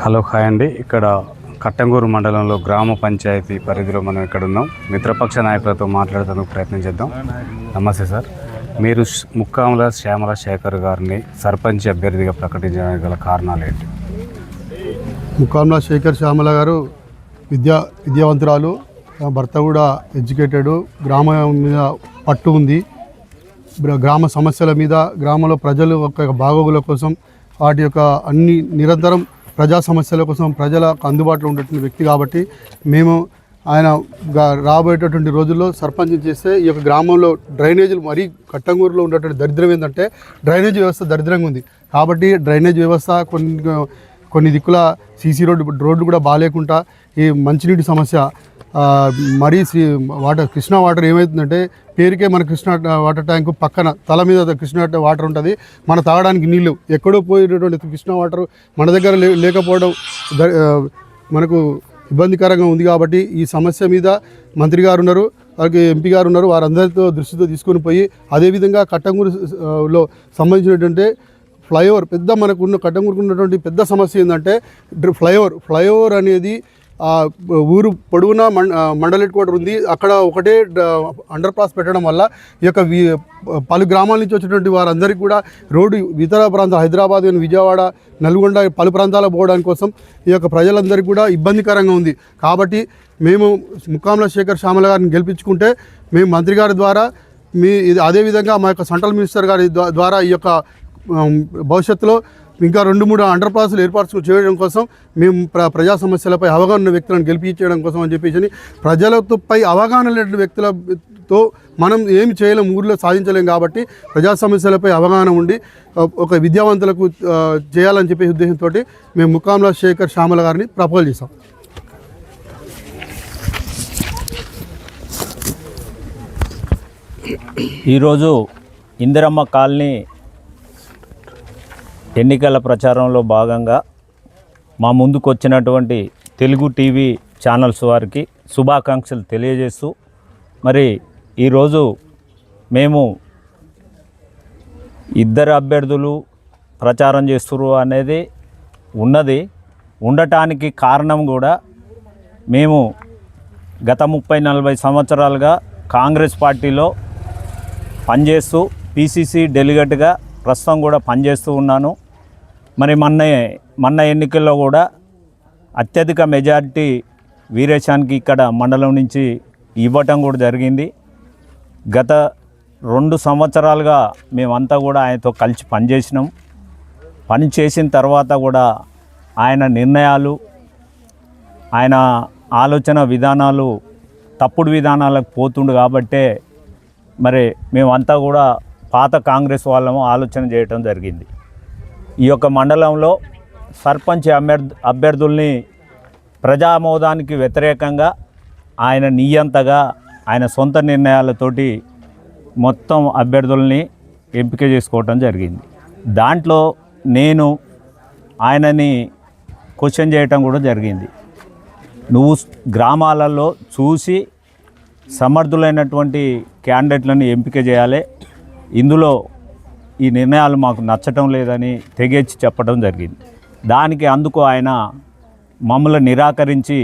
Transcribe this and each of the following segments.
Hello hi అండి. ఇక్కడ కట్టంగూరు మండలంలో గ్రామ పంచాయతీ పరిధిలో మనం ఇక్కడ ఉన్నాం. మిత్రపక్ష నాయకులతో మాట్లాడేందుకు ప్రయత్నం చేద్దాం. నమస్తే సార్. మీరు ముక్కాముల శ్యామల శేఖర్ గారిని సర్పంచ్ అభ్యర్థిగా ప్రకటించడానికి గల కారణాలు ఏంటి? ముక్కాముల శేఖర్ శ్యామల గారు విద్యా విద్యావంతురాలు. భర్త కూడా ఎడ్యుకేటెడ్ గ్రామం మీద పట్టు ఉంది. గ్రామ సమస్యల మీద గ్రామంలో ప్రజలు ఒక బాగోగుల కోసం వాటి యొక్క అన్ని నిరంతరం ప్రజా సమస్యల కోసం ప్రజలకు అందుబాటులో ఉండేటువంటి వ్యక్తి కాబట్టి మేము ఆయన రాబోయేటటువంటి రోజుల్లో సర్పంచ్ చేస్తే ఈ యొక్క గ్రామంలో డ్రైనేజీలు మరీ కట్టంగూరులో ఉన్నటువంటి దరిద్రం ఏంటంటే డ్రైనేజ్ వ్యవస్థ దరిద్రంగా ఉంది. కాబట్టి డ్రైనేజ్ వ్యవస్థ కొన్ని కొన్ని దిక్కుల సీసీ రోడ్డు రోడ్లు కూడా బాగాలేకుండా ఈ మంచినీటి సమస్య మరీ శ్రీ వాటర్ కృష్ణా వాటర్ ఏమవుతుందంటే పేరుకే మన కృష్ణా వాటర్ ట్యాంక్ పక్కన తల మీద కృష్ణా వాటర్ ఉంటుంది. మన తాగడానికి నీళ్ళు ఎక్కడో పోయేటటువంటి కృష్ణా వాటర్ మన దగ్గర లే- లేకపోవడం ద- మనకు ఇబ్బందికరంగా ఉంది కాబట్టి ఈ సమస్య మీద మంత్రి గారు ఉన్నారు అలాగే ఎంపీ గారు ఉన్నారు వారందరితో దృష్టితో తీసుకొని పోయి అదేవిధంగా కట్టంగూరులో లో సంబంధించినటువంటి ఫ్లైఓవర్ పెద్ద మనకు ఉన్న కట్టంగురికి ఉన్నటువంటి పెద్ద సమస్య ఏంటంటే ఫ్లైఓవర్. ఫ్లైఓవర్ అనేది ఊరు పొడవునా మం మండల హెడ్ క్వార్టర్ ఉంది. అక్కడ ఒకటే అండర్ పాస్ పెట్టడం వల్ల ఈ యొక్క పలు గ్రామాల నుంచి వచ్చినటువంటి వారందరికీ కూడా రోడ్డు ఇతర ప్రాంతాలు హైదరాబాద్ కానీ విజయవాడ నల్గొండ పలు ప్రాంతాలకు పోవడానికి కోసం ఈ యొక్క ప్రజలందరికీ కూడా ఇబ్బందికరంగా ఉంది. కాబట్టి మేము ముక్కాంల శేఖర్ శ్యామల గారిని గెలిపించుకుంటే మేము మంత్రి గారి ద్వారా మీ ఇది అదేవిధంగా మా యొక్క సెంట్రల్ మినిస్టర్ గారి ద్వారా ఈ యొక్క భవిష్యత్తులో ఇంకా రెండు మూడు అండర్ పాస్లు ఏర్పాటు చేయడం కోసం మేము ప్ర ప్రజా సమస్యలపై అవగాహన వ్యక్తులను గెలిపించడం కోసం అని చెప్పేసి ప్రజలతో పై అవగాహన లేని వ్యక్తులతో మనం ఏమి చేయలేం ఊర్లో సాధించలేం కాబట్టి ప్రజా సమస్యలపై అవగాహన ఉండి ఒక విద్యావంతులకు చేయాలని చెప్పే ఉద్దేశంతో మేము ముకాంలా శేఖర్ శ్యామల గారిని ప్రపోజ్ చేసాం ఈరోజు ఇందిరమ్మ కాలనీ ఎన్నికల ప్రచారంలో భాగంగా మా ముందుకు వచ్చినటువంటి తెలుగు టీవీ ఛానల్స్ వారికి శుభాకాంక్షలు తెలియజేస్తూ మరి ఈరోజు మేము ఇద్దరు అభ్యర్థులు ప్రచారం చేస్తురు అనేది ఉన్నది. ఉండటానికి కారణం కూడా మేము గత ముప్పై నలభై సంవత్సరాలుగా కాంగ్రెస్ పార్టీలో పనిచేస్తూ పీసీసీ డెలిగేట్గా ప్రస్తుతం కూడా పనిచేస్తూ ఉన్నాను. మరి మొన్న మొన్న ఎన్నికల్లో కూడా అత్యధిక మెజారిటీ వీరేశానికి ఇక్కడ మండలం నుంచి ఇవ్వటం కూడా జరిగింది. గత రెండు సంవత్సరాలుగా మేమంతా కూడా ఆయనతో కలిసి పనిచేసినాం. పని చేసిన తర్వాత కూడా ఆయన నిర్ణయాలు ఆయన ఆలోచన విధానాలు తప్పుడు విధానాలకు పోతుండు కాబట్టే మరి మేమంతా కూడా పాత కాంగ్రెస్ వాళ్ళము ఆలోచన చేయటం జరిగింది. ఈ యొక్క మండలంలో సర్పంచ్ అభ్యర్థు అభ్యర్థుల్ని ప్రజామోదానికి వ్యతిరేకంగా ఆయన నియంతగా ఆయన సొంత నిర్ణయాలతోటి మొత్తం అభ్యర్థుల్ని ఎంపిక చేసుకోవటం జరిగింది. దాంట్లో నేను ఆయనని క్వశ్చన్ చేయటం కూడా జరిగింది. నువ్వు గ్రామాలలో చూసి సమర్థులైనటువంటి క్యాండిడేట్లను ఎంపిక చేయాలి. ఇందులో ఈ నిర్ణయాలు మాకు నచ్చటం లేదని తెగేచ్చి చెప్పడం జరిగింది. దానికి అందుకు ఆయన మమ్మల్ని నిరాకరించి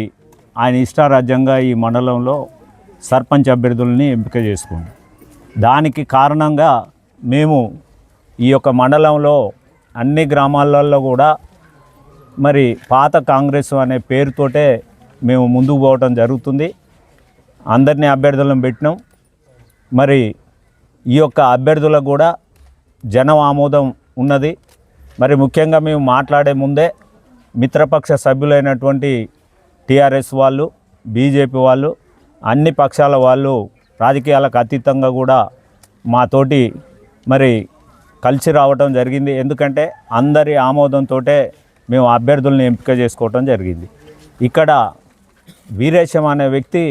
ఆయన ఇష్టారాజ్యంగా ఈ మండలంలో సర్పంచ్ అభ్యర్థుల్ని ఎంపిక చేసుకుంది. దానికి కారణంగా మేము ఈ యొక్క మండలంలో అన్ని గ్రామాలలో కూడా మరి పాత కాంగ్రెస్ అనే పేరుతోటే మేము ముందుకు పోవటం జరుగుతుంది. అందరినీ అభ్యర్థులను పెట్టినాం. మరి ఈ యొక్క అభ్యర్థులకు కూడా జనం ఆమోదం ఉన్నది. మరి ముఖ్యంగా మేము మాట్లాడే ముందే మిత్రపక్ష సభ్యులైనటువంటి టీఆర్ఎస్ వాళ్ళు బీజేపీ వాళ్ళు అన్ని పక్షాల వాళ్ళు రాజకీయాలకు అతీతంగా కూడా మాతోటి మరి కలిసి రావటం జరిగింది. ఎందుకంటే అందరి ఆమోదంతో మేము అభ్యర్థుల్ని ఎంపిక చేసుకోవటం జరిగింది. ఇక్కడ వీరేశం అనే వ్యక్తి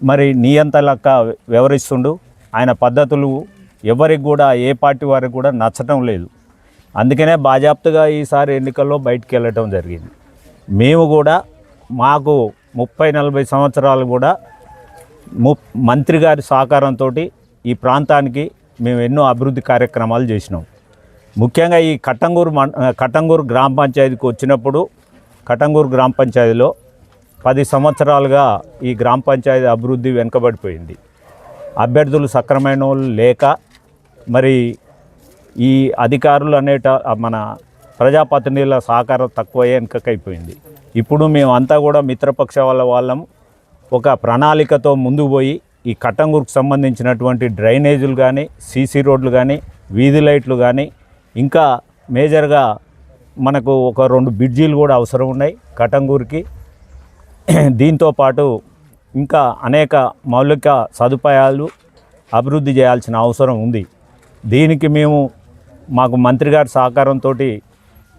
మరి నియంత లెక్క వ్యవహరిస్తుండు. ఆయన పద్ధతులు ఎవరికి కూడా ఏ పార్టీ వారికి కూడా నచ్చటం లేదు. అందుకనే బాజాప్తగా ఈసారి ఎన్నికల్లో బయటికి వెళ్ళటం జరిగింది. మేము కూడా మాకు ముప్పై నలభై సంవత్సరాలు కూడా ము మంత్రి గారి సహకారంతో ఈ ప్రాంతానికి మేము ఎన్నో అభివృద్ధి కార్యక్రమాలు చేసినాం. ముఖ్యంగా ఈ కట్టంగూరు కట్టంగూరు గ్రామ పంచాయతీకి వచ్చినప్పుడు కటంగూరు గ్రామ పంచాయతీలో పది సంవత్సరాలుగా ఈ గ్రామ పంచాయతీ అభివృద్ధి వెనుకబడిపోయింది. అభ్యర్థులు సక్రమైన వాళ్ళు లేక మరి ఈ అధికారులు అనేట మన ప్రజాప్రతినిధుల సహకారం తక్కువయ్యే వెనుకకైపోయింది ఇప్పుడు మేమంతా కూడా మిత్రపక్ష వాళ్ళ వాళ్ళం. ఒక ప్రణాళికతో ముందుకు పోయి ఈ కట్టంగూరుకు సంబంధించినటువంటి డ్రైనేజీలు కానీ సీసీ రోడ్లు కానీ వీధి లైట్లు కానీ ఇంకా మేజర్గా మనకు ఒక రెండు బ్రిడ్జీలు కూడా అవసరం ఉన్నాయి కటంగూరుకి దీంతో పాటు ఇంకా అనేక మౌలిక సదుపాయాలు అభివృద్ధి చేయాల్సిన అవసరం ఉంది. దీనికి మేము మాకు మంత్రి గారి సహకారంతో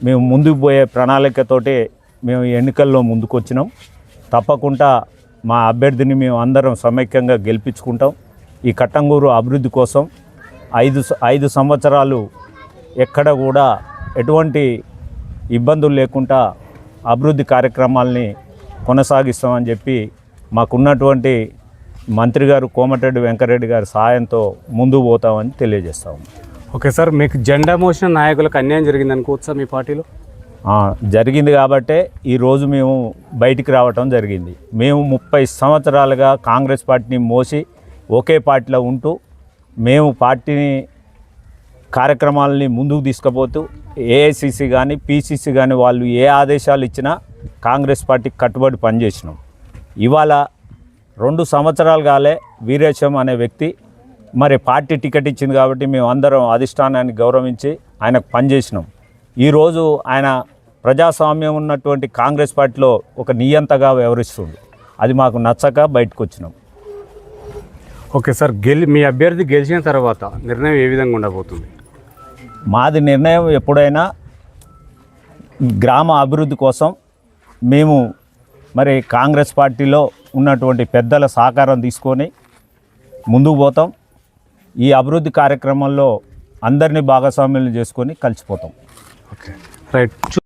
మేము ముందుకు పోయే ప్రణాళికతోటి మేము ఎన్నికల్లో ముందుకొచ్చినాం. తప్పకుండా మా అభ్యర్థిని మేము అందరం సమైక్యంగా గెలిపించుకుంటాం. ఈ కట్టంగూరు అభివృద్ధి కోసం ఐదు స- ఐదు సంవత్సరాలు ఎక్కడ కూడా ఎటువంటి ఇబ్బందులు లేకుండా అభివృద్ధి కార్యక్రమాల్ని కొనసాగిస్తామని చెప్పి మాకున్నటువంటి మంత్రి గారు కోమటిరెడ్డి వెంకరెడ్డి గారి సహాయంతో ముందుకు పోతామని తెలియజేస్తాము ఓకే సార్ మీకు జెండా మోసిన నాయకులకు అన్యాయం జరిగింది అనుకోవచ్చా మీ పార్టీలో. జరిగింది కాబట్టే ఈరోజు మేము బయటికి రావటం జరిగింది. మేము ముప్పై సంవత్సరాలుగా కాంగ్రెస్ పార్టీని మోసి ఒకే పార్టీలో ఉంటూ మేము పార్టీని కార్యక్రమాలని ముందుకు తీసుకుపోతూ ఏఐసిసి కానీ పీసీసీ కానీ వాళ్ళు ఏ ఆదేశాలు ఇచ్చినా కాంగ్రెస్ పార్టీకి కట్టుబడి పనిచేసినాం. ఇవాళ రెండు సంవత్సరాలు కాలే వీరేశం అనే వ్యక్తి. మరి పార్టీ టికెట్ ఇచ్చింది కాబట్టి మేము అందరం అధిష్టానాన్ని గౌరవించి ఆయనకు పనిచేసినాం. ఈరోజు ఆయన ప్రజాస్వామ్యం ఉన్నటువంటి కాంగ్రెస్ పార్టీలో ఒక నియంతగా వ్యవహరిస్తుంది అది మాకు నచ్చక బయటకు వచ్చినాం ఓకే సార్ గెలి మీ అభ్యర్థి గెలిచిన తర్వాత నిర్ణయం ఏ విధంగా ఉండబోతుంది? మాది నిర్ణయం ఎప్పుడైనా గ్రామ అభివృద్ధి కోసం మేము మరి కాంగ్రెస్ పార్టీలో ఉన్నటువంటి పెద్దల సహకారం తీసుకొని ముందుకు పోతాం. ఈ అభివృద్ధి కార్యక్రమంలో అందరినీ భాగస్వామ్యం చేసుకొని కలిసిపోతాం. ఓకే. రైట్.